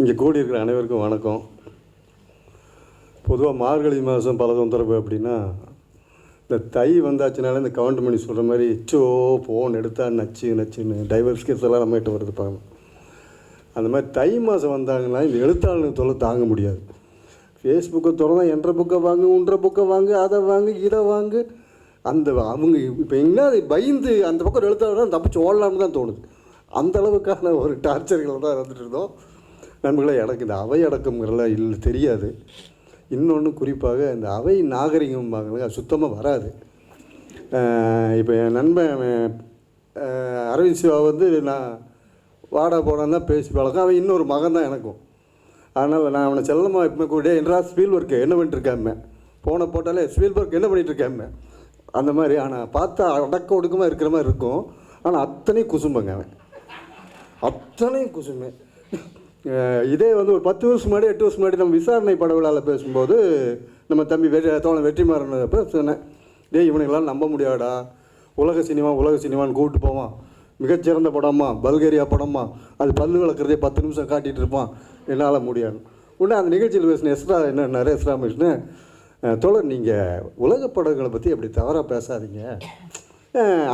இங்கே கூடியிருக்கிற அனைவருக்கும் வணக்கம். பொதுவாக மார்கழி மாதம் பல தொந்தரவு அப்படின்னா இந்த தை வந்தாச்சுனால இந்த கவுண்ட் மணி சொல்கிற மாதிரி எச்சோ ஃபோன் எடுத்தா நச்சு நச்சுன்னு டைவர்ஸ் கேஸ் எல்லாம் நம்மகிட்ட வருது பாருங்க. அந்த மாதிரி தை மாதம் வந்தாங்கன்னா இந்த எழுத்தாளனுக்கு தொல்லை தாங்க முடியாது. ஃபேஸ்புக்கை திறந்தா என்ற புக்கை வாங்கு உன்ற புக்கை வாங்கு அதை வாங்கு இதை வாங்கு. அந்த அவங்க இப்போ என்ன பயந்து அந்த பக்கம் எழுத்தாளர் தப்பிச்சு ஓடலாம்னு தான் தோணுது. அந்த அளவுக்கான ஒரு டார்ச்சர்கள் தான் இருந்துட்டு இருந்தோம். நண்பர்களே எனக்கு இந்த அவை அடக்கம்ங்கிறலாம் இல்லை தெரியாது. இன்னொன்று குறிப்பாக இந்த அவை நாகரிகம் அது சுத்தமாக வராது. இப்போ என் நண்பன் அரவிந்த் சிவா வந்து நான் வாடா போடான்னா தான் பேசி பழக்கம். அவன் இன்னொரு மகன் தான் எனக்கும். அதனால் நான் அவனை செல்லமாக இப்போ கூட என்றா ஸ்பீல் ஒர்க்கு என்ன பண்ணிட்டுருக்காம? போன போட்டாலே ஸ்பீல் ஒர்க் என்ன பண்ணிகிட்ருக்காம அந்த மாதிரி ஆனால் பார்த்தா அடக்க ஒடுக்கமாக இருக்கிற மாதிரி இருக்கும். ஆனால் அத்தனையும் குசும்பங்க அவன். அத்தனையும் குசுமை இதே வந்து ஒரு பத்து வருஷம் முன்னாடி எட்டு வருஷம் முன்னாடி நம்ம விசாரணை பட விழாவில் பேசும்போது நம்ம தம்பி வெற்றி தோழன் வெற்றிமாறன் அப்போ சொன்னேன். டே இவனுங்களாம் நம்ப முடியாடா உலக சினிமா உலக சினிமான்னு கூப்பிட்டு போவான். மிகச்சிறந்த படமா? பல்கேரியா படமா? அது பல்லு விளக்குறதே பத்து நிமிஷம் காட்டிகிட்டு இருப்பான். என்னால் முடியாது. உடனே அந்த நிகழ்ச்சியில் பேசின எஸ்ரா என்ன நிறைய எஸ்ரா மிஷினு தோழர் நீங்கள் உலக படங்களை பற்றி அப்படி தவறாக பேசாதீங்க.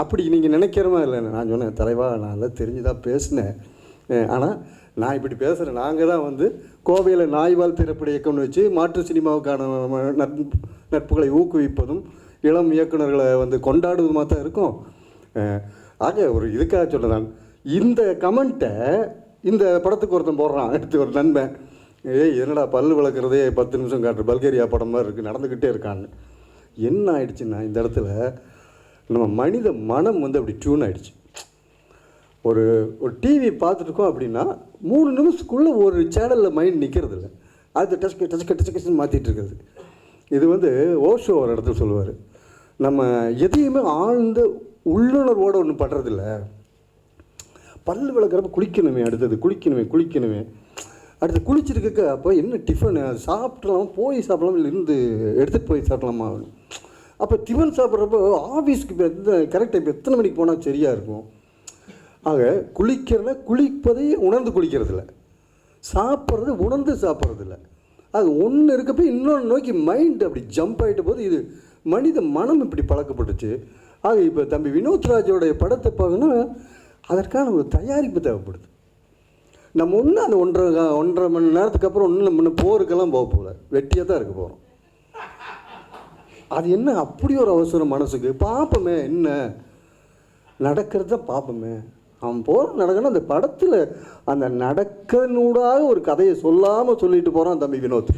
அப்படி நீங்கள் நினைக்கிற மாதிரி இல்லை நான் சொன்னேன். தலைவா நான் எல்லாம் தெரிஞ்சு தான் பேசினேன் ஆனால் நான் இப்படி பேசுகிறேன் நாங்கள் தான் வந்து கோவையில் நாய்வால் திரைப்பட இயக்கம்னு வச்சு மாற்று சினிமாவுக்கான நட்பு நட்புகளை ஊக்குவிப்பதும் இளம் இயக்குனர்களை வந்து கொண்டாடுவதுமாக தான் இருக்கும். ஆக ஒரு இதுக்காக சொல்கிறேன் நான். இந்த கமெண்ட்டை இந்த படத்துக்கு ஒருத்தன் போடுறான். எடுத்து ஒரு நண்பன். ஏய் என்னடா பல் விளக்குறதே பத்து நிமிஷம் காட்டுற பல்கேரியா படம் மாதிரி இருக்குது நடந்துக்கிட்டே இருக்கான்னு. என்ன ஆயிடுச்சுன்னா இந்த இடத்துல நம்ம மனித மனம் வந்து அப்படி டியூன் ஆயிடுச்சு. ஒரு ஒரு டிவி பார்த்துட்ருக்கோம் அப்படின்னா மூணு நிமிஷத்துக்குள்ளே ஒரு சேனலில் மைண்ட் நிற்கிறது இல்லை அது டச்க டச்க டச்கன்னு மாற்றிட்டு இருக்கிறது. இது வந்து ஓஷோ ஒரு இடத்துல சொல்லுவார். நம்ம எதையுமே ஆழ்ந்த உள்ளுணர்வோடு ஒன்றும் பண்ணுறதில்ல பல் விளக்குறப்ப குளிக்கணுமே அடுத்தது குளிக்கணுமே குளிக்கணுமே. அடுத்து குளிச்சிருக்க அப்போ என்ன டிஃபனு அது சாப்பிடலாம் போய் சாப்பிடலாம் இல்லை இருந்து எடுத்துகிட்டு போய் சாப்பிடலாமா? அப்போ டிஃபன் சாப்பிட்றப்போ ஆஃபீஸ்க்கு இப்போ எந்த கரெக்டாக இப்போ எத்தனை மணிக்கு போனால் சரியாக இருக்கும்? ஆக குளிக்கிறத குளிப்பதை உணர்ந்து குளிக்கிறதில்ல. சாப்பிட்றது உணர்ந்து சாப்பிட்றதில்ல. அது ஒன்று இருக்கப்போ இன்னொன்று நோக்கி மைண்ட் அப்படி ஜம்ப் ஆகிட்ட போது இது மனித மனம் இப்படி பழக்கப்பட்டுச்சு. ஆக இப்போ தம்பி வினோத்ராஜோடைய படத்தை பார்க்கணும்னா அதற்கான ஒரு தயாரிப்பு தேவைப்படுது. நம்ம ஒன்றும் அந்த ஒன்றரை ஒன்றரை மணி நேரத்துக்கு அப்புறம் ஒன்றும் நம்ம போருக்கெல்லாம் போக போகல வெட்டியாக தான் இருக்க போகிறோம் அது என்ன அப்படி ஒரு அவசரம் மனசுக்கு? பார்ப்போமே என்ன? நடக்கிறத பார்ப்போமே அவன் போகிற நடக்கணும் அந்த படத்தில் அந்த நடக்கனூடாக ஒரு கதையை சொல்லாமல் சொல்லிட்டு போகிறான் தம்பி வினோத்.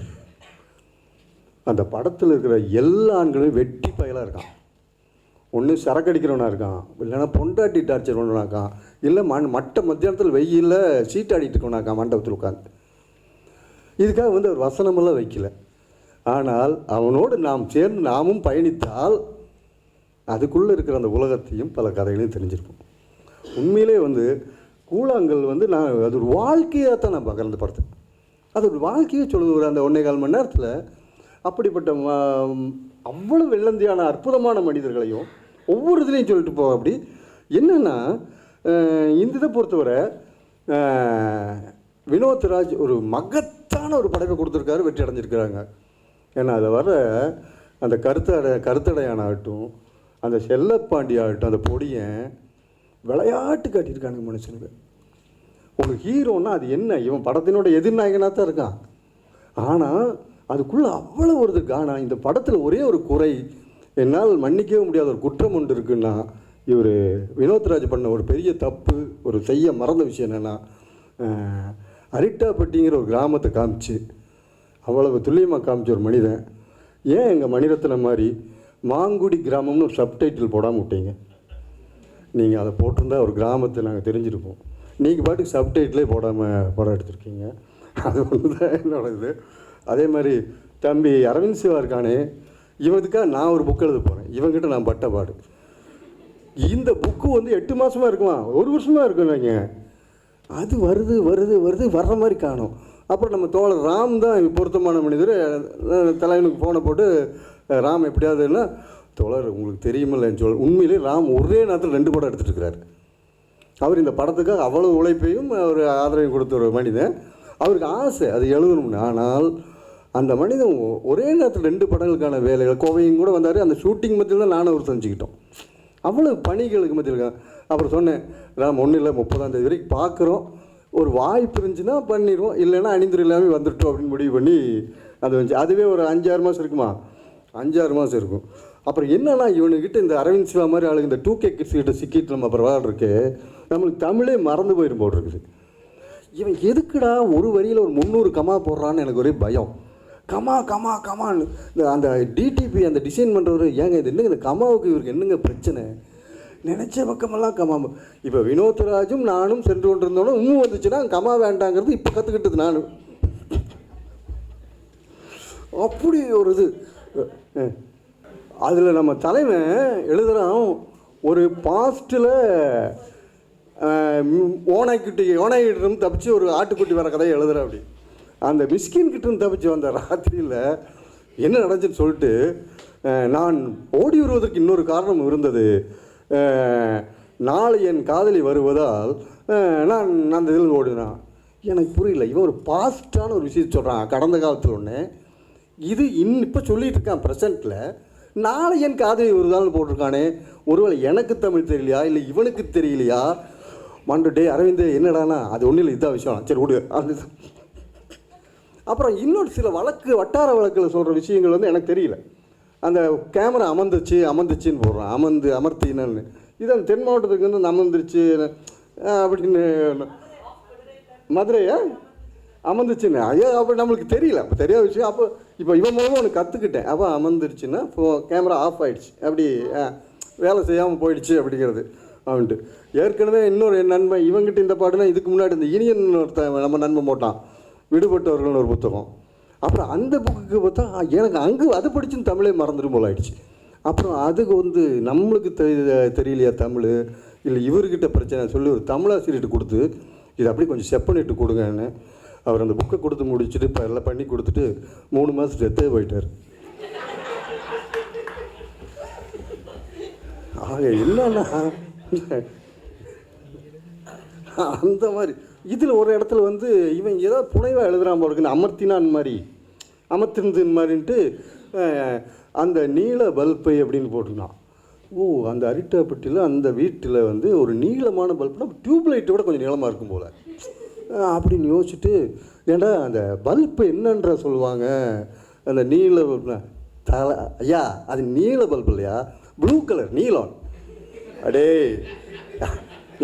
அந்த படத்தில் இருக்கிற எல்லா ஆண்களும் வெட்டி பயலாக இருக்கான். ஒன்று சரக்கடிக்கிறவனா இருக்கான் இல்லைன்னா பொண்டாட்டி டார்ச்சர் பண்ணுவனா இருக்கான் இல்லை மண் மட்ட மத்தியானத்தில் வெயிலில் சீட்டாடிட்டு இருக்கவனா இருக்கான் மண்டபத்தில் உட்காந்து இதுக்காக வந்து அவர் வசனமெல்லாம் வைக்கல. ஆனால் அவனோடு நாம் சேர்ந்து நாமும் பயணித்தால் அதுக்குள்ளே இருக்கிற அந்த உலகத்தையும் பல கதைகளையும் தெரிஞ்சிருப்போம். உண்மையிலே வந்து கூழாங்கல் வந்து நான் அது ஒரு வாழ்க்கையாக தான் நான் பார்க்குறேன் அந்த படத்தை அது ஒரு வாழ்க்கையே சொல்லுது ஒரு அந்த ஒன்றே கால் மணி நேரத்தில் அப்படிப்பட்ட ம- அவ்வளவு வெள்ளந்தியான அற்புதமான மனிதர்களையும் ஒவ்வொரு இதுலேயும் சொல்லிட்டு போவோம் அப்படி. என்னென்னா இந்த இதை பொறுத்தவரை வினோத் ராஜ் ஒரு மகத்தான ஒரு படைப்பை கொடுத்துருக்காரு வெற்றி அடைஞ்சிருக்கிறாங்க. ஏன்னா அதில் வர அந்த கருத்தடை கருத்தடையான ஆகட்டும் அந்த செல்லப்பாண்டி ஆகட்டும் அந்த பொடியன் விளையாட்டு காட்டியிருக்கானுங்க மனுஷனுக்கு ஒரு ஹீரோன்னா அது என்ன? இவன் படத்தினோட எதிர்நாயகனாக தான் இருக்கான். ஆனால் அதுக்குள்ளே அவ்வளோ ஒரு காணா இந்த படத்தில் ஒரே ஒரு குறை என்னால் மன்னிக்கவே முடியாத ஒரு குற்றம் ஒன்று இருக்குன்னா இவர் வினோத்ராஜ் பண்ண ஒரு பெரிய தப்பு ஒரு செய்ய மறந்த விஷயம் என்னென்னா அரிட்டாப்பட்டிங்கிற ஒரு கிராமத்தை காமிச்சு அவ்வளவு துல்லியமாக காமிச்ச ஒரு மனிதன். ஏன் எங்கள் மணிரத்னம் மாதிரி மாங்குடி கிராமம்னு ஒரு சப்டைட்டில் போடாமல் விட்டீங்க? நீங்கள் அதை போட்டிருந்தா ஒரு கிராமத்தை நாங்கள் தெரிஞ்சிருப்போம். நீங்கள் பாட்டுக்கு சப்டைட்டிலே போடாமல் படம் எடுத்திருக்கீங்க. அது ஒன்று தான் என்னோட இது. அதே மாதிரி தம்பி அரவிந்த் சிவா இருக்கானே இவனுக்காக நான் ஒரு புக் எழுத போகிறேன் இவங்கிட்ட நான் பட்ட பாடு. இந்த புக்கு வந்து எட்டு மாதமாக இருக்குமா? ஒரு வருஷமாக இருக்கும் நீங்கள் அது வருது வருது வருது வர்ற மாதிரி காணும். அப்புறம் நம்ம தோழர் ராம் தான் பொருத்தமான மனிதர். தலைவனுக்கு ஃபோனை போட்டு ராம் எப்படியாவதுன்னா தோழர் உங்களுக்கு தெரியுமில்லன்னு சொல் உண்மையிலே ராம் ஒரே நேரத்தில் ரெண்டு படம் எடுத்துட்டு அவர் இந்த படத்துக்காக அவ்வளவு உழைப்பையும் அவர் ஆதரவையும் கொடுத்த ஒரு மனிதன். அவருக்கு ஆசை அது எழுதணும்னு. ஆனால் அந்த மனிதன் ஒரே நேரத்தில் ரெண்டு படங்களுக்கான வேலைகள் கோவையும் கூட வந்தார் அந்த ஷூட்டிங் மத்தியில் தான் நானும் அவர் செஞ்சுக்கிட்டோம் அவ்வளோ பணிகளுக்கு மத்தியில் அப்புறம் சொன்னேன் ராம் ஒன்றும் இல்லை முப்பதாம் தேதி வரைக்கும் பார்க்குறோம் ஒரு வாய்ப்பு இருந்துச்சுன்னா பண்ணிடுவோம் இல்லைன்னா அணிந்துரை இல்லாமல் வந்துட்டோம் அப்படின்னு முடிவு பண்ணி அது வந்துச்சு. அதுவே ஒரு அஞ்சாறு மாதம் இருக்குமா? அஞ்சாறு மாதம் இருக்கும். அப்புறம் என்னன்னா இவனுக்கிட்ட இந்த அரவிந்த் சிவா மாதிரி ஆளுங்க இந்த டூ கே கிட்ஸ் கிட்ட சிக்கிட்டு நம்ம அப்புறம் விளாட்ருக்கு நம்மளுக்கு தமிழே மறந்து போயிடும் போல் இருக்குது இவன் எதுக்குடா ஒரு வரியில் ஒரு முந்நூறு கமா போடுறான்னு எனக்கு ஒரே பயம். கமா கமா கமான்னு. இந்த அந்த டிடிபி அந்த டிசைன் பண்ணுறவர் ஏங்க இது என்னங்க இந்த கமாவுக்கு இவருக்கு என்னங்க பிரச்சனை? நினச்ச பக்கமெல்லாம் கமா இப்போ வினோத்ராஜும் நானும் சென்று கொண்டிருந்தோனும் இன்னும் வந்துச்சுன்னா கமா வேண்டாங்கிறது இப்போ கற்றுக்கிட்டது நானும் அப்படி ஒரு இது. அதில் நம்ம தலைவன் எழுதுகிறான் ஒரு பாஸ்ட்டில் ஓனாய்க்குட்டி ஓனாய்கிட்டும் தப்பிச்சு ஒரு ஆட்டுக்குட்டி வர கதையை எழுதுகிறேன் அப்படி. அந்த மிஸ்கின் தப்பிச்சு வந்த ராத்திரியில் என்ன நடந்துச்சுன்னு சொல்லிட்டு நான் ஓடி வருவதற்கு இன்னொரு காரணம் இருந்தது. நாளை என் காதலி வருவதால் நான் அந்த இதில் ஓடினான் எனக்கு புரியல இவன் ஒரு பாஸ்டான ஒரு விஷயத்தை சொல்கிறான் கடந்த காலத்தில் ஒன்று இது இன் இப்போ சொல்லிகிட்டு இருக்கான் ப்ரெசண்ட்டில் நாளை என் காதலி வருதான்னு போட்டிருக்கானே. ஒருவேளை எனக்கு தமிழ் தெரியலையா? இல்லை இவனுக்கு தெரியலையா? மண்டு டே அரவிந்த் என்னடானா? அது ஒன்றும் இல்லை இதான் விஷயம். சரி விடு அது அப்புறம் இன்னொரு சில வழக்கு வட்டார வழக்கில் சொல்கிற விஷயங்கள் வந்து எனக்கு தெரியல. அந்த கேமரா அமர்ந்துச்சு அமர்ந்துச்சின்னு போடுறான் அமர்ந்து அமர்த்தினன்னு இது அந்த தென் மாவட்டத்துக்கு வந்து அமர்ந்துருச்சு அப்படின்னு மதுரையா? அமர்ந்துச்சுன்னு. ஐயா அப்போ நம்மளுக்கு தெரியல. அப்போ தெரியாத விஷயம். அப்போ இப்போ இவன் மூலமாக ஒன்று கற்றுக்கிட்டேன் அப்போ அமர்ந்துருச்சுன்னா இப்போ கேமரா ஆஃப் ஆயிடுச்சு. அப்படி வேலை செய்யாமல் போயிடுச்சு அப்படிங்கிறது. அவன்ட்டு ஏற்கனவே இன்னொரு என் நண்பன் இவங்கிட்ட இந்த பாட்டுனா இதுக்கு முன்னாடி இந்த இனியன் ஒருத்தன் நம்ம நண்பன் போட்டான். விடுபட்டவர்கள்னு ஒரு புத்தகம். அப்புறம் அந்த புக்குக்கு பார்த்தா எனக்கு அங்கே அது படிச்சும் தமிழே மறந்துடும் போல ஆயிடுச்சு. அப்புறம் அதுக்கு வந்து நம்மளுக்கு தெரிய தெரியலையா தமிழ்? இல்லை இவர்கிட்ட பிரச்சனை சொல்லி ஒரு தமிழாசிரியர்கிட்ட கொடுத்து இதை அப்படியே கொஞ்சம் செப்பனிட்டு பண்ணிட்டு கொடுங்கன்னு. அவர் அந்த புக்கை கொடுத்து முடிச்சுட்டு இப்போ எல்லாம் பண்ணி கொடுத்துட்டு மூணு மாதம் டெத்தே போயிட்டார். ஆக என்னன்னா அந்த மாதிரி இதில் ஒரு இடத்துல வந்து இவன் ஏதாவது புனைவாக எழுதுகிறான் போல அமர்த்தினான் மாதிரி அமர்த்திருந்தின் மாதிரின்ட்டு அந்த நீல பல்பை அப்படின்னு போட்டிருந்தான். ஓ அந்த அரிட்டாப்பட்டியில் அந்த வீட்டில் வந்து ஒரு நீளமான பல்ப்னா டியூப் லைட்டை விட கொஞ்சம் நீளமாக இருக்கும் போல். அப்படின்னு யோசிச்சுட்டு ஏன்டா அந்த பல்ப்பு என்னன்ற சொல்லுவாங்க. அந்த நீல பல்புனா தலை ஐயா அது நீல பல்பு இல்லையா? ப்ளூ கலர் நீலம் அடே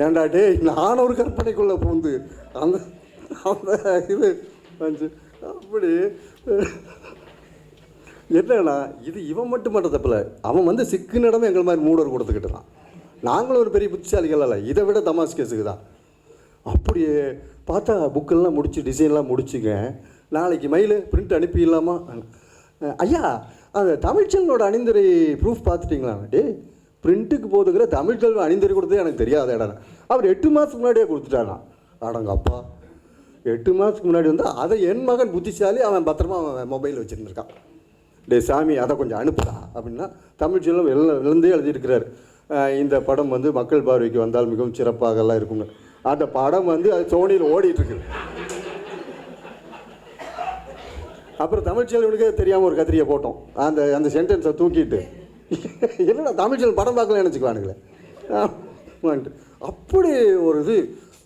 ஏண்டா டேய் நான் ஒரு கற்பனைக்குள்ளே பூந்து அந்த அந்த இது வந்து அப்படி. என்னன்னா இது இவன் மட்டும் பண்ணுற தப்பில்ல. அவன் வந்து சிக்கு நடந்து எங்கள் மாதிரி மூடர் கொடுத்துக்கிட்டு தான் நாங்களும் ஒரு பெரிய புத்திசாலிகள் அல்ல. இதை விட தமாஸ் கேஸுக்கு தான். அப்படியே பார்த்தா புக்கெல்லாம் முடிச்சு டிசைன்லாம் முடிச்சுங்க நாளைக்கு மயில் பிரிண்ட் அனுப்பிடலாமா? ஐயா அந்த தமிழ்ச்செல்வனோட அணிந்துரை ப்ரூஃப் பார்த்துட்டிங்களா? டே பிரிண்ட்டுக்கு போதுங்கிற தமிழ்ச்செல்வன் அணிந்துரை கொடுத்தது எனக்கு தெரியாத இடம். அவர் எட்டு மாதத்துக்கு முன்னாடியே கொடுத்துட்டானா அடங்க அப்பா. எட்டு மாதத்துக்கு முன்னாடி வந்து அதை என் மகன் புத்திசாலி அவன் பத்திரமா அவன் மொபைல் வச்சுருந்துருக்கான் டே சாமி அதை கொஞ்சம் அனுப்புடா அப்படின்னா தமிழ்ச்செல்வம் எல்லாம் விழுந்தே எழுதியிருக்கிறார். இந்த படம் வந்து மக்கள் பார்வைக்கு வந்தால் மிகவும் சிறப்பாக எல்லாம் இருக்குங்க. அந்த படம் வந்து அது சோனியில் ஓடிட்டுருக்குது. அப்புறம் தமிழ்ச்செல்வனுக்கு தெரியாமல் ஒரு கத்திரியை போட்டோம். அந்த அந்த சென்டென்ஸை தூக்கிட்டு. என்னடா தமிழ்ச்செல்வன் படம் பார்க்கல நினச்சிக்குவானுங்களே. அப்படி ஒரு இது.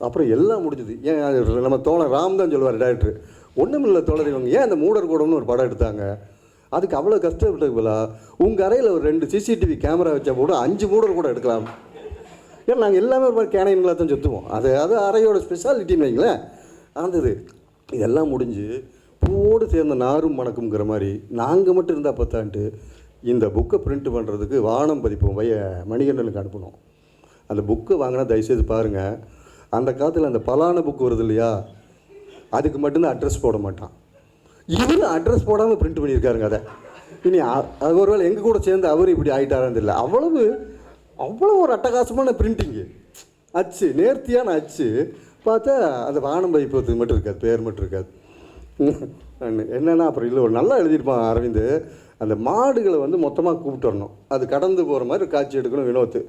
அப்புறம் எல்லாம் முடிஞ்சது. ஏன் நம்ம தோழர் ராம் தான் சொல்லுவார் டேரக்டர் ஒன்றுமில்ல தோழர் இவங்க ஏன் அந்த மூடர் கூடம்னு ஒரு படம் எடுத்தாங்க? அதுக்கு அவ்வளோ கஷ்டப்பட்டது போல உங்கள் அறையில் ஒரு ரெண்டு சிசிடிவி கேமரா வச்சா கூட அஞ்சு மூடர் கூட எடுக்கலாம். ஏன்னா நாங்கள் எல்லாமே ஒரு மாதிரி கேனைன்களாக தான் சுற்றுவோம் அது அது அறையோட ஸ்பெஷாலிட்டின்னு வைங்களேன். அந்த இது இதெல்லாம் முடிஞ்சு பூவோடு சேர்ந்த நாரும் மணக்குங்கிற மாதிரி நாங்கள் மட்டும் இருந்தால் பார்த்தான்ட்டு இந்த புக்கை பிரிண்ட் பண்ணுறதுக்கு வானம் பதிப்போம். வைய மணிகண்டனுக்கு அனுப்பணும். அந்த புக்கை வாங்கினா தயவுசெய்து பாருங்கள் அந்த காலத்தில் அந்த பலான புக்கு வருது இல்லையா? அதுக்கு மட்டும்தான் அட்ரஸ் போட மாட்டான். இவரு அட்ரஸ் போடாமல் பிரிண்ட் பண்ணியிருக்காருங்க அதை. இனி அது ஒருவேளை எங்கள் கூட சேர்ந்து அவர் இப்படி ஆகிட்டாரான்னு தெரியல. அவ்வளவு அவ்வளோ ஒரு அட்டகாசமான பிரிண்டிங்கு அச்சு நேர்த்தியான அச்சு. பார்த்தா அந்த வானம் வைப்பது மட்டும் இருக்காது பேர் மட்டும் இருக்காது. என்னென்னா அப்புறம் இல்லை ஒரு நல்லா எழுதியிருப்பான் அரவிந்த். அந்த மாடுகளை வந்து மொத்தமாக கூப்பிட்டு வரணும் அது கடந்து போகிற மாதிரி காட்சி எடுக்கணும் வினோத்து.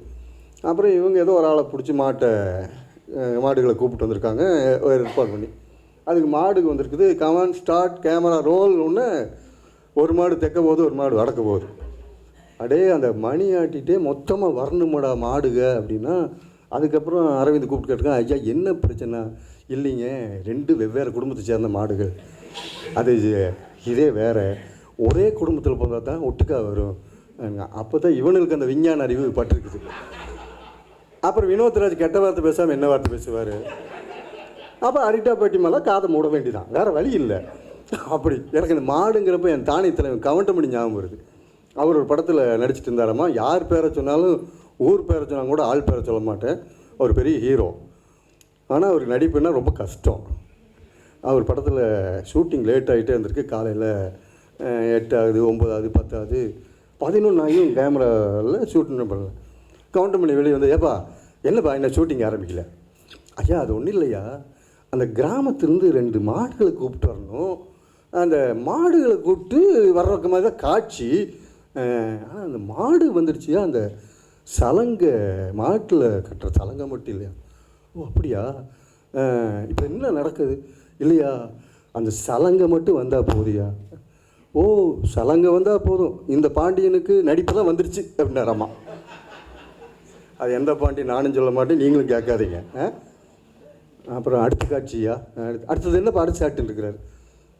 அப்புறம் இவங்க ஏதோ ஒரு ஆளை பிடிச்சி மாட்டை மாடுகளை கூப்பிட்டு வந்திருக்காங்க ஒரு ஏற்பாடு பண்ணி. அதுக்கு மாடுக்கு வந்திருக்குது கமான் ஸ்டார்ட் கேமரா ரோல் ஒன்று ஒரு மாடு தைக்க போகுது ஒரு மாடு வடக்க போகுது. அடே அந்த மணி ஆட்டிகிட்டே மொத்தமாக வரணுமடா மாடுக அப்படின்னா அதுக்கப்புறம் அரவிந்த் கூப்பிட்டு கேட்டுருக்கான் ஐயா என்ன பிரச்சனை? இல்லைங்க ரெண்டு வெவ்வேறு குடும்பத்தை சேர்ந்த மாடுகள். அது இதே வேற. ஒரே குடும்பத்தில் பிறந்தா தான் ஒட்டுக்கா வரும். அப்போ தான் இவனுக்கு அந்த விஞ்ஞான அறிவு பட்டிருக்குது. அப்புறம் வினோத்ராஜ் கெட்ட வார்த்தை பேசாமல் என்ன வார்த்தை பேசுவார்? அப்போ அரிட்டா பேட்டி மேலே காதை மூட வேண்டிதான் வேறு வழி இல்லை. அப்படி எனக்கு இந்த மாடுங்கிறப்ப என் தானியத்தில் தலைவன் பண்ணி ஞாபகம் வருது. அவர் ஒரு படத்தில் நடிச்சிட்டு இருந்தாராம்மா யார் பேரை சொன்னாலும் ஊர் பேரை சொன்னாலும் கூட ஆள் பேரை சொல்ல மாட்டேன். அவர் பெரிய ஹீரோ. ஆனால் அவருக்கு நடிப்புன்னா ரொம்ப கஷ்டம். அவர் படத்தில் ஷூட்டிங் லேட் ஆகிட்டே இருந்திருக்கு. காலையில் எட்டாவது ஒம்பதாவது பத்தாவது பதினொன்று கேமராவில் ஷூட்டிங் பண்ணல. கவுண்டர் பண்ணி வெளியே வந்து ஏப்பா என்னப்பா என்ன ஷூட்டிங் ஆரம்பிக்கல? ஐயா அது ஒன்றும் இல்லையா. அந்த கிராமத்துலேருந்து ரெண்டு மாடுகளை கூப்பிட்டு வரணும். அந்த மாடுகளை கூப்பிட்டு வர்றதுக்கு மாதிரி தான் காட்சி. ஆனால் அந்த மாடு வந்துடுச்சியா அந்த சலங்க மாட்டில் கட்டுற சலங்கை மட்டும் இல்லையா? ஓ அப்படியா? இப்போ என்ன நடக்குது? இல்லையா? அந்த சலங்கை மட்டும் வந்தால் போதியா? ஓ சலங்கை வந்தால் போதும். இந்த பாண்டியனுக்கு நடிப்பு தான் வந்துருச்சு அப்படின்னாராமா. அது எந்த பாண்டி நானும் சொல்ல மாட்டேன் நீங்களும் கேட்காதீங்க. ஆ? அப்புறம் அடுத்த காட்சியா? அடுத்தது என்ன அடுத்த இருக்கிறார்?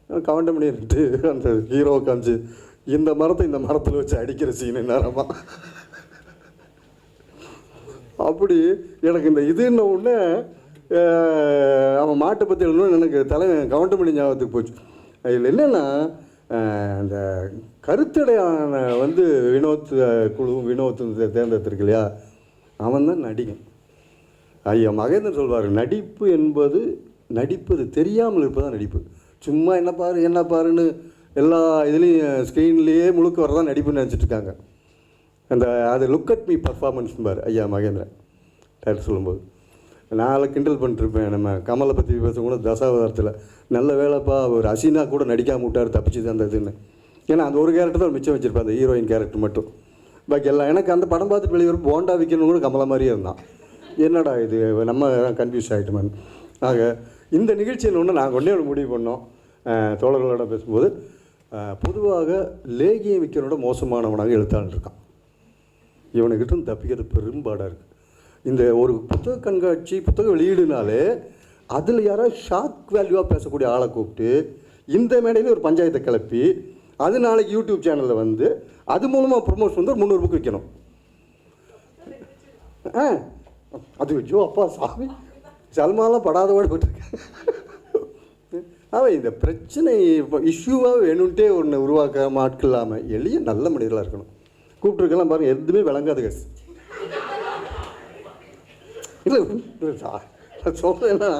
இருக்கிறாரு அந்த ஹீரோ காமிச்சு இந்த மரத்தை இந்த மரத்தில் வச்சு அடிக்கிற சீன் நேரமா அப்படி எனக்கு இந்த இதுன்ன உடனே அவன் மாட்டை பற்றி எழுதணும்னு எனக்கு தலை கவுண்டமணி ஞாபகத்துக்கு போச்சு. அதில் என்னென்னா அந்த கருத்தடையான வந்து வினோத் குழுவும் குழு தேர்ந்தெடுத்திருக்கு இல்லையா? அவன் தான் நடிகன். ஐயா மகேந்திரன் சொல்வார் நடிப்பு என்பது நடிப்பது தெரியாமல் இருப்பதான் நடிப்பு. சும்மா என்ன பாரு என்ன பாருன்னு எல்லா இதுலேயும் ஸ்க்ரீன்லேயே முழுக்க வரதான் நடிப்புன்னு நினச்சிட்டு இருக்காங்க. அந்த அது லுக் அட் மீ பர்ஃபார்மன்ஸ் பார் ஐயா மகேந்திரன் டேரக்டர் சொல்லும்போது. நாளை கிண்டல் பண்ணிட்டுருப்பேன் நம்ம கமலை பற்றி பேச கூட தசாவதாரத்தில். நல்ல வேலைப்பா ஒரு அசினா கூட நடிக்காம விட்டார் தப்பிச்சு அந்த இதுன்னு. ஏன்னா அந்த ஒரு கேரக்டர் தான் மிச்சம் வச்சுருப்பேன் அந்த ஹீரோயின் கேரக்டர் மட்டும். பாக்கி எல்லாம் எனக்கு அந்த படம் பார்த்துட்டு வெளியே போண்டா விற்கணும் கூட கமலை மாதிரியே இருந்தான். என்னடா இது நம்ம கன்ஃபியூஸ் ஆகிட்டோமே ஆக இந்த நிகழ்ச்சியில் ஒன்று நாங்கள் ஒன்றே ஒன்று முடிவு பண்ணோம். தோழர்களோட பேசும்போது பொதுவாக லேகியம் விற்கிறோட மோசமானவனாக எழுத்தாளன் இருக்கான். இவனுக்கிட்ட தப்பிக்கிறது பெரும்பாடாக இருக்குது இந்த ஒரு புத்தக கண்காட்சி புத்தக வெளியீடுனாலே அதில் யாராவது ஷாக் வேல்யூவாக பேசக்கூடிய ஆளை கூப்பிட்டு இந்த மேடையில் ஒரு பஞ்சாயத்தை கிளப்பி அது நாளைக்கு யூடியூப் சேனலில் வந்து அது மூலமாக ப்ரொமோஷன் வந்து ஒரு முந்நூறு புக் விற்கணும் ஆ அது ஜோ அப்பா சாமி. சல்மாலாம் படாத போட்டிருக்கேன் அவன் இந்த பிரச்சனை இப்போ இஷ்யூவாக வேணும்ட்டே ஒன்று உருவாக்க ஆட்கள் இல்லாமல் எளிய நல்ல மனிதர்களாக இருக்கணும். கூப்பிட்டுருக்கலாம் பாருங்க எதுவுமே விளங்காது கஸ் இல்லை இல்லை சார். நான் சொல்கிறேன்னா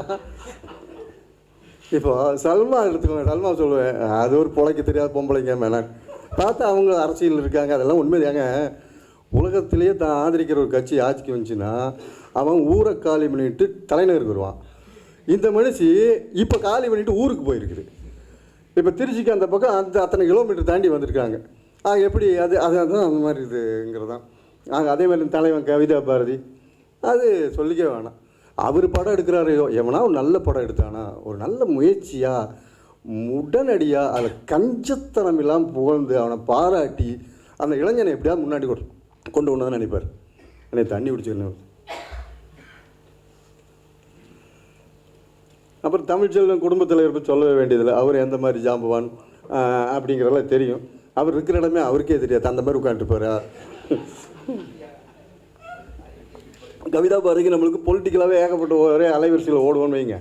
இப்போ சல்மா எடுத்துக்கோங்க சல்மா சொல்லுவேன் அது ஒரு பொழைக்க தெரியாத பொம்பளைங்க மேலே. பார்த்தா அவங்க அரசியல் இருக்காங்க அதெல்லாம் உண்மைதாங்க. உலகத்திலேயே தான் ஆதரிக்கிற ஒரு கட்சி ஆட்சிக்கு வந்துச்சுன்னா அவன் ஊரை காலி பண்ணிட்டு தலைநகருக்கு வருவான். இந்த மனுஷி இப்போ காலி பண்ணிட்டு ஊருக்கு போயிருக்குது. இப்போ திருச்சிக்கு அந்த பக்கம் அந்த அத்தனை கிலோமீட்டர் தாண்டி வந்திருக்காங்க. ஆக எப்படி அது அது அதுதான் அந்த மாதிரி இதுங்கிறதான். ஆக அதே மாதிரி தலைவன் கவிதா பாரதி அது சொல்லிக்க வேணாம். அவர் படம் எடுக்கிறாரு எவனா ஒரு நல்ல படம் எடுத்தானா ஒரு நல்ல முயற்சியாக உடனடியாக அதில் கஞ்சத்தனம் இல்லாமல் புகழ்ந்து அவனை பாராட்டி அந்த இளைஞனை எப்படியாவது முன்னாடி கொண்டு கொண்டு வந்தான்னு நினைப்பார். என்னை தண்ணி குடிச்சிருந்தேன் அப்புறம் தமிழ்ச்செல்வன் குடும்பத் தலைவர் சொல்ல வேண்டியதில்லை. அவர் எந்த மாதிரி ஜாம்பவான் அப்படிங்கிறதெல்லாம் தெரியும். அவர் இருக்கிற இடமே அவருக்கே தெரியாது. அந்த மாதிரி உட்காந்துருப்பாரா கவிதா பாரதிக்கு நம்மளுக்கு பொலிட்டிக்கலாகவே ஏகப்பட்ட ஒரே அலைவரிசையில் ஓடுவோன்னு வைங்க.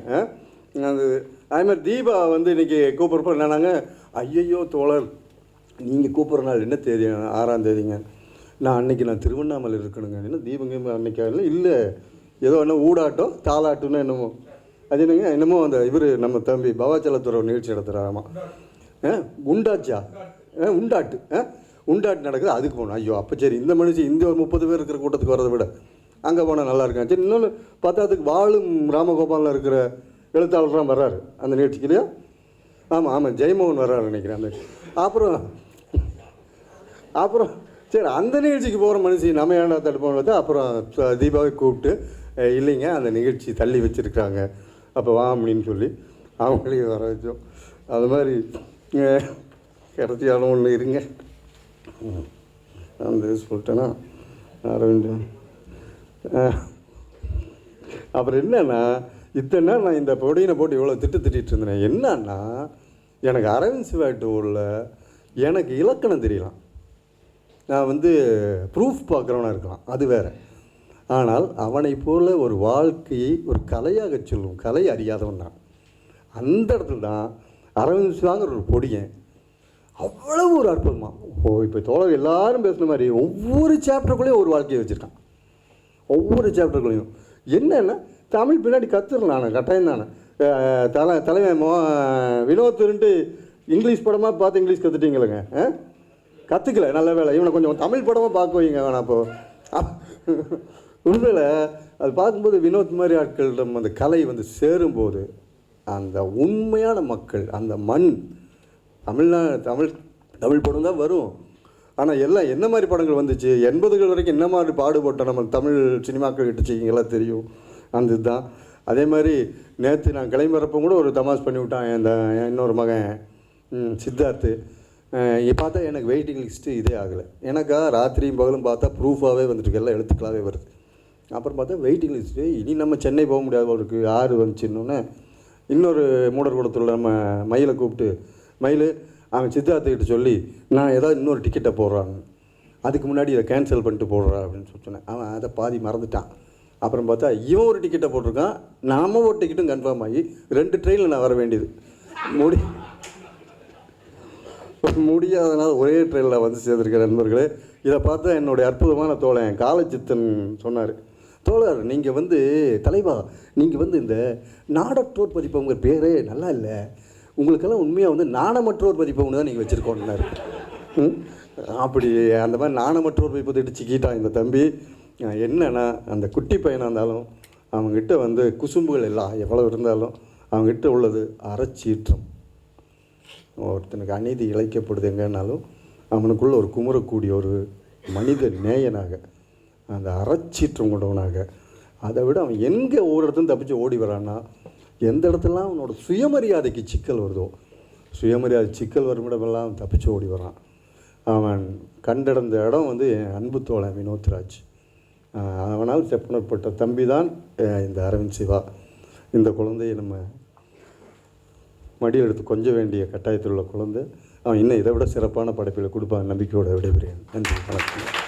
அது அதே மாதிரி தீபா வந்து இன்றைக்கி கூப்பிட்றப்ப என்னன்னாங்க ஐயையோ தோழர் நீங்கள் கூப்பிட்ற நாள் என்ன தேதி? ஆறாம் தேதிங்க. நான் அன்னைக்கு நான் திருவண்ணாமலை இருக்கணுங்க. என்ன தீபங்க அன்னைக்கு? இல்லை இல்லை. ஏதோ என்ன ஊடாட்டம் தாளாட்டம்னு என்னமோ. அது என்னங்க என்னமோ அந்த இவர் நம்ம தம்பி பவாச்சலத்துறை ஒரு நிகழ்ச்சி நடத்துகிறாராமா ஆ உண்டாச்சா? ஆ உண்டாட்டு. ஆ உண்டாட்டு நடக்குது அதுக்கு போகணும். ஐயோ அப்போ சரி இந்த மனுஷன் இந்த ஒரு முப்பது பேர் இருக்கிற கூட்டத்துக்கு வரதை விட அங்கே போனால் நல்லா இருக்கும். சரி இன்னொன்று பத்தாவதுக்கு வாழும் ராமகோபாலில் இருக்கிற எழுத்தாளர்லாம் வர்றாரு அந்த நிகழ்ச்சிக்கு இல்லையா? ஆமாம் ஆமாம் ஜெயமோகன் வர்றாரு நினைக்கிறேன் அந்த அப்புறம் அப்புறம் சரி அந்த நிகழ்ச்சிக்கு போகிற மனுஷி நம்ம ஏன்டா தடுப்போம் பார்த்தா அப்புறம் தீபாவை கூப்பிட்டு "அஹ், இல்லைங்க அந்த நிகழ்ச்சி தள்ளி வச்சுருக்காங்க அப்போ வா அப்படின்னு சொல்லி அவங்களையும் வர வச்சோம். அது மாதிரி அஹ், கடைசியாலும் ஒன்று இருங்க. அந்த இது சொல்லிட்டேன்னா அரவிந்தன். அப்புறம் என்னன்னா இத்தனை நாள் நான் இந்த பொடியினை போட்டு இவ்வளோ திட்டு திட்டிகிட்டு இருந்தேன் என்னன்னா எனக்கு அரவிந்த் சிவாய்ட்டு உள்ள எனக்கு இலக்கணம் தெரியலாம். நான் வந்து ப்ரூஃப் பார்க்குறவனா இருக்கலாம் அது வேறு. ஆனால் அவனைப் போல ஒரு வாழ்க்கையை ஒரு கலையாக சொல்லும் கலை அறியாதவன் தான். அந்த இடத்துல தான் அரவிந்த் சிவாங்கிற ஒரு பொடியன். அவ்வளவு ஒரு அற்புதமாக ஓ இப்போ தோழர் எல்லாரும் பேசுன மாதிரி ஒவ்வொரு சாப்டருக்குள்ளேயும் ஒரு வாழ்க்கையை வச்சுருக்கான். ஒவ்வொரு சாப்டருக்குள்ளேயும் என்னென்னா தமிழ் பின்னாடி கற்றுறேன் நான் கட்டாயம் தானே. தலை தலைவன் மோ வினோத்துன்ட்டு இங்கிலீஷ் படமாக பார்த்து இங்கிலீஷ் கற்றுட்டீங்களேங்க கற்றுக்கல நல்ல வேலை. இவனை கொஞ்சம் தமிழ் படமாக பார்க்க வைங்க வேணாம் அப்போது உண்மையில் அது பார்க்கும்போது வினோத் மாதிரி ஆட்களிடம் அந்த கலை வந்து சேரும்போது அந்த உண்மையான மக்கள் அந்த மண் தமிழ்நா தமிழ் தமிழ் படம் தான் வரும். ஆனால் எல்லாம் என்ன மாதிரி படங்கள் வந்துச்சு? எண்பதுகள் வரைக்கும் என்ன மாதிரி பாடுபட்டோம் நம்ம தமிழ் சினிமாக்கள் கிட்ட தெரியும். அந்த இதுதான். அதே மாதிரி நேற்று நான் கிளம்புறப்ப கூட ஒரு தமாஸ் பண்ணி விட்டான் அந்த இன்னொரு மகன் சித்தார்த்து. பார்த்தா எனக்கு வெயிட்டிங் லிஸ்ட்டு இதே ஆகலை. எனக்கா ராத்திரியும் பகலும் பார்த்தா ப்ரூஃபாகவே வந்துட்டு எல்லாம் எழுத்துக்களாகவே வருது. அப்புறம் பார்த்தா வெயிட்டிங் லிஸ்ட்டு இனி நம்ம சென்னை போக முடியாது அவருக்கு ஆறு வந்துச்சுன்னொன்னே இன்னொரு மூடர்கூடத்தில் நம்ம மயிலை கூப்பிட்டு மயில் அவன் சித்தார்த்துக்கிட்ட சொல்லி நான் ஏதாவது இன்னொரு டிக்கெட்டை போடுறான்னு அதுக்கு முன்னாடி இதை கேன்சல் பண்ணிட்டு போடுறா அப்படின்னு சொல்லி சொன்னேன். அவன் அதை பாதி மறந்துட்டான். அப்புறம் பார்த்தா இவன் ஒரு டிக்கெட்டை போட்டிருக்கான். நாம ஒரு டிக்கெட்டும் கன்ஃபார்ம் ஆகி ரெண்டு ட்ரெயினில் நான் வர வேண்டியது. முடி முடியாதனால் ஒரே ட்ரெயினில் வந்து சேர்ந்துருக்க நண்பர்களே இதை பார்த்தா என்னுடைய அற்புதமான தோழன் காலச்சித்தன் சொன்னார். தோழர் நீங்கள் வந்து தலைவா நீங்கள் வந்து இந்த நாடற்றோர் பதிப்பவங்க பேரே நல்லா இல்லை. உங்களுக்கெல்லாம் உண்மையாக வந்து நாணமற்றோர் பதிப்பவங்க தான் நீங்கள் வச்சுருக்கோன்னாரு ம்? அப்படி அந்த மாதிரி நாணமற்றோர் பதிப்பு இடிச்சுக்கிட்டான் இந்த தம்பி என்னன்னா அந்த குட்டி பையனாக இருந்தாலும் அவங்ககிட்ட வந்து குசும்புகள் எல்லாம் எவ்வளோ இருந்தாலும் அவங்ககிட்ட உள்ளது அறச்சீற்றம். ஒருத்தனுக்கு அநீதி இழைக்கப்படுது எங்கன்னாலும் அவனுக்குள்ள ஒரு குமுறக்கூடிய ஒரு மனித நேயனாக அந்த அறச்சீற்றம் கொண்டவனாக. அதை விட அவன் எங்கே ஒவ்வொரு இடத்துல தப்பிச்சு ஓடி வரான்னா எந்த இடத்துலலாம் அவனோட சுயமரியாதைக்கு சிக்கல் வருதோ சுயமரியாதை சிக்கல் வரும் இடமெல்லாம் அவன் தப்பிச்சு ஓடி வரான். அவன் கண்டடைந்த இடம் வந்து என் அன்பு தோழன் வினோத்ராஜ். அவனால் செப்பனப்பட்ட தம்பி தான் இந்த அரவிந்த் சிவா. இந்த குழந்தையை நம்ம மடியில் எடுத்து கொஞ்ச வேண்டிய கட்டாயத்தில் உள்ள குழந்தை. அவன் இன்னும் இதை விட சிறப்பான படைப்பில் கொடுப்பான். நம்பிக்கையோட விடைபெறுகிறேன். நன்றி வணக்கம்.